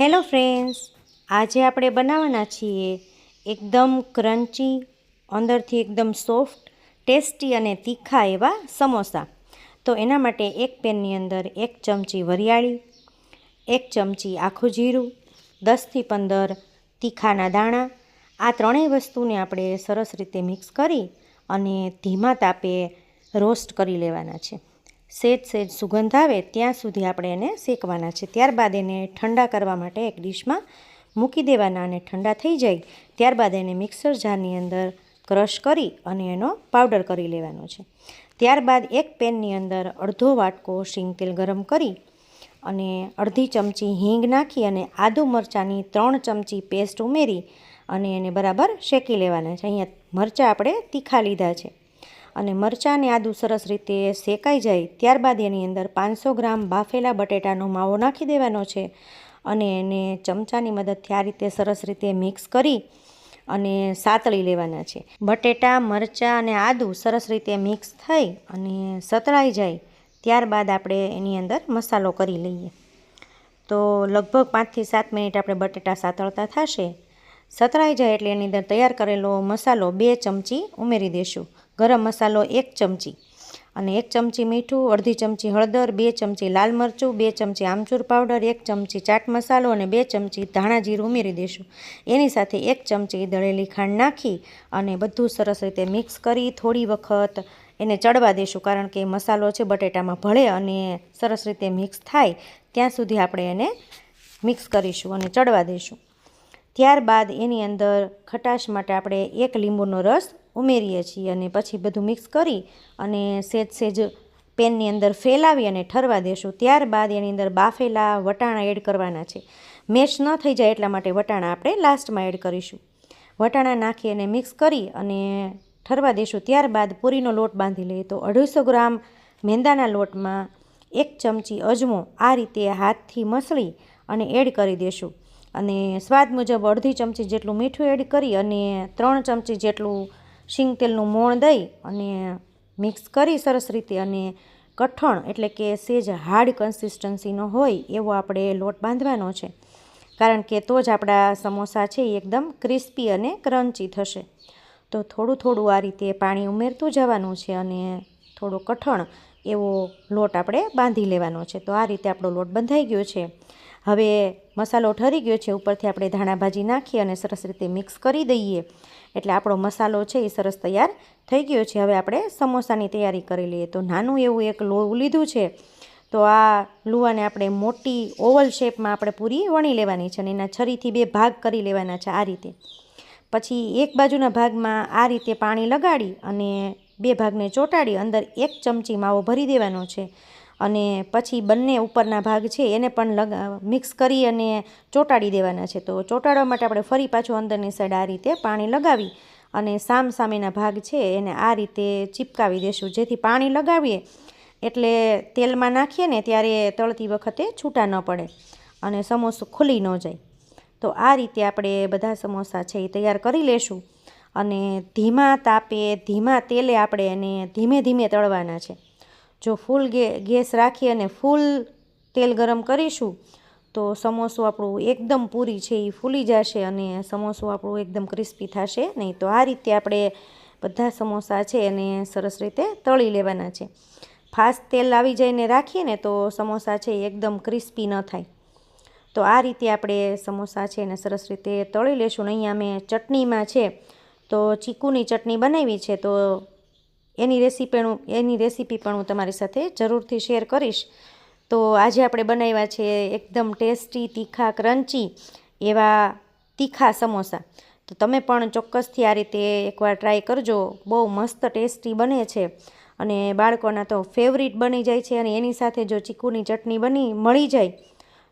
Hello friends, આજે આપણે બનાવવાના છીએ એકદમ ક્રન્ચી, અંદરથી એકદમ સોફ્ટ, ટેસ્ટી અને તીખા એવા સમોસા. તો એના માટે એક પેનની અંદર એક ચમચી વરિયાળી, એક ચમચી આખું જીરું, દસથી પંદર તીખાના દાણા. આ ત્રણેય વસ્તુને આપણે સરસ રીતે મિક્સ કરી અને ધીમા તાપે રોસ્ટ કરી લેવાના છે. સેજ સેજ સુગંધ આવે ત્યાં સુધી આપણે એને શેકવાના છે. ત્યારબાદ એને ઠંડા કરવા માટે એક ડીશમાં મૂકી દેવાના અને ઠંડા થઈ જાય ત્યારબાદ એને મિક્સર જારની અંદર ક્રશ કરી અને એનો પાવડર કરી લેવાનો છે. ત્યારબાદ એક પેનની અંદર અડધો વાટકો શીંગ તેલ ગરમ કરી અને અડધી ચમચી હિંગ નાખી અને આદુ મરચાંની ત્રણ ચમચી પેસ્ટ ઉમેરી અને એને બરાબર શેકી લેવાના છે. અહીંયા મરચાં આપણે તીખા લીધા છે. અને મરચાં અને આદું સરસ રીતે શેકાઈ જાય ત્યારબાદ એની અંદર પાંચસો ગ્રામ બાફેલા બટેટાનો માવો નાખી દેવાનો છે અને એને ચમચાની મદદથી આ રીતે સરસ રીતે મિક્સ કરી અને સાતળી લેવાના છે. બટેટા, મરચાં અને આદું સરસ રીતે મિક્સ થઈ અને સતળાઈ જાય ત્યારબાદ આપણે એની અંદર મસાલો કરી લઈએ. તો લગભગ પાંચથી સાત મિનિટ આપણે બટેટા સાતળતા થશે. સતળાઈ જાય એટલે એની અંદર તૈયાર કરેલો મસાલો બે ચમચી ઉમેરી દઈશું ગરમ મસાલો એક ચમચી અને એક ચમચી મીઠું, અડધી ચમચી હળદર, બે ચમચી લાલ મરચું, બે ચમચી આમચૂર પાવડર, એક ચમચી ચાટ મસાલો અને બે ચમચી ધાણા જીરું ઉમેરી દઈશું એની સાથે એક ચમચી દળેલી ખાંડ નાખી અને બધું સરસ રીતે મિક્સ કરી થોડી વખત એને ચડવા દઈશું કારણ કે મસાલો છે બટેટામાં ભળે અને સરસ રીતે મિક્સ થાય ત્યાં સુધી આપણે એને મિક્સ કરીશું અને ચડવા દઈશું ત્યારબાદ એની અંદર ખટાશ માટે આપણે એક લીંબુનો રસ ઉમેરીએ છીએ અને પછી બધું મિક્સ કરી અને સેજ સેજ પેનની અંદર ફેલાવી અને ઠરવા દેશું. ત્યારબાદ એની અંદર બાફેલા વટાણા એડ કરવાના છે. મેશ ન થઈ જાય એટલા માટે વટાણા આપણે લાસ્ટમાં એડ કરીશું. વટાણા નાખી અને મિક્સ કરી અને ઠરવા દેશું. ત્યારબાદ પૂરીનો લોટ બાંધી લઈએ. તો અઢીસો ગ્રામ મેંદાના લોટમાં એક ચમચી અજમો આ રીતે હાથથી મસળી અને એડ કરી દેશું. અને સ્વાદ મુજબ અડધી ચમચી જેટલું મીઠું એડ કરી અને ત્રણ ચમચી જેટલું શીંગ તેલનું મોણ દઈ અને મિક્સ કરી સરસ રીતે અને કઠણ એટલે કે સેજ હાર્ડ કન્સિસ્ટન્સીનો હોય એવો આપણે લોટ બાંધવાનો છે. કારણ કે તો જ આપણા સમોસા છે એ એકદમ ક્રિસ્પી અને ક્રન્ચી થશે. તો થોડું થોડું આ રીતે પાણી ઉમેરતું જવાનું છે અને થોડું કઠણ એવો લોટ આપણે બાંધી લેવાનો છે. તો આ રીતે આપણો લોટ બંધાઈ ગયો છે. હવે મસાલો ઠરી ગયો છે. ઉપરથી આપણે ધાણા ભાજી નાખી અને સરસ રીતે મિક્સ કરી દઈએ. એટલે આપણો મસાલો છે એ સરસ તૈયાર થઈ ગયો છે. હવે આપણે સમોસાની તૈયારી કરી લઈએ. તો નાનું એવું એક લોવું લીધું છે. તો આ લુવાને આપણે મોટી ઓવલ શેપમાં આપણે પૂરી વણી લેવાની છે અને એના છરીથી બે ભાગ કરી લેવાના છે આ રીતે. પછી એક બાજુના ભાગમાં આ રીતે પાણી લગાડી અને બે ભાગને ચોંટાડી અંદર એક ચમચી માવો ભરી દેવાનો છે. અને પછી બંને ઉપરના ભાગ છે એને પણ લગ, મિક્સ કરી અને ચોંટાડી દેવાના છે. તો ચોંટાડવા માટે આપણે ફરી પાછું અંદરની સાઈડ આ રીતે પાણી લગાવી અને સામ સામેના ભાગ છે એને આ રીતે ચીપકાવી દેશું. જેથી પાણી લગાવીએ એટલે તેલમાં નાખીએ ને ત્યારે તળતી વખતે છૂટા ન પડે અને સમોસું ખુલી ન જાય. તો આ રીતે આપણે બધા સમોસા છે એ તૈયાર કરી લેશું. અને ધીમા તાપે, ધીમા તેલે આપણે એને ધીમે ધીમે તળવાના છે. જો ફૂલ ગેસ રાખી અને ફૂલ તેલ ગરમ કરીશું, તો સમોસું આપણું એકદમ પૂરી છે એ ફૂલી જશે અને સમોસું આપણું એકદમ ક્રિસ્પી થશે નહીં તો આ રીતે આપણે બધા સમોસા છે એને સરસ રીતે તળી લેવાના છે. ફાસ્ટ તેલ આવી જઈને રાખીએ ને તો સમોસા છે એકદમ ક્રિસ્પી ન થાય. તો આ રીતે આપણે સમોસા છે એને સરસ રીતે તળી લેશું. અહીંયા મેં ચટણીમાં છે તો ચીકુની ચટણી બનાવી છે, તો એની રેસીપી એની રેસીપી પણ હું તમારી સાથે જરૂરથી શેર કરીશ. તો આજે આપણે બનાવ્યા છે એકદમ ટેસ્ટી તીખા ક્રન્ચી એવા તીખા સમોસા. તો તમે પણ ચોક્કસથી આ રીતે એકવાર ટ્રાય કરજો. બહુ મસ્ત ટેસ્ટી બને છે અને બાળકોના તો ફેવરિટ બની જાય છે અને એની સાથે જો ચીકુની ચટણી બની, મળી જાય,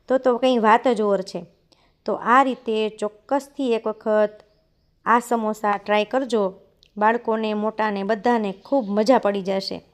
તો તો કંઈ વાત જ ઓર છે. તો આ રીતે ચોક્કસથી એક વખત આ સમોસા ટ્રાય કરજો. બાળકોને મોટાને બધાને ખૂબ મજા પડી જશે.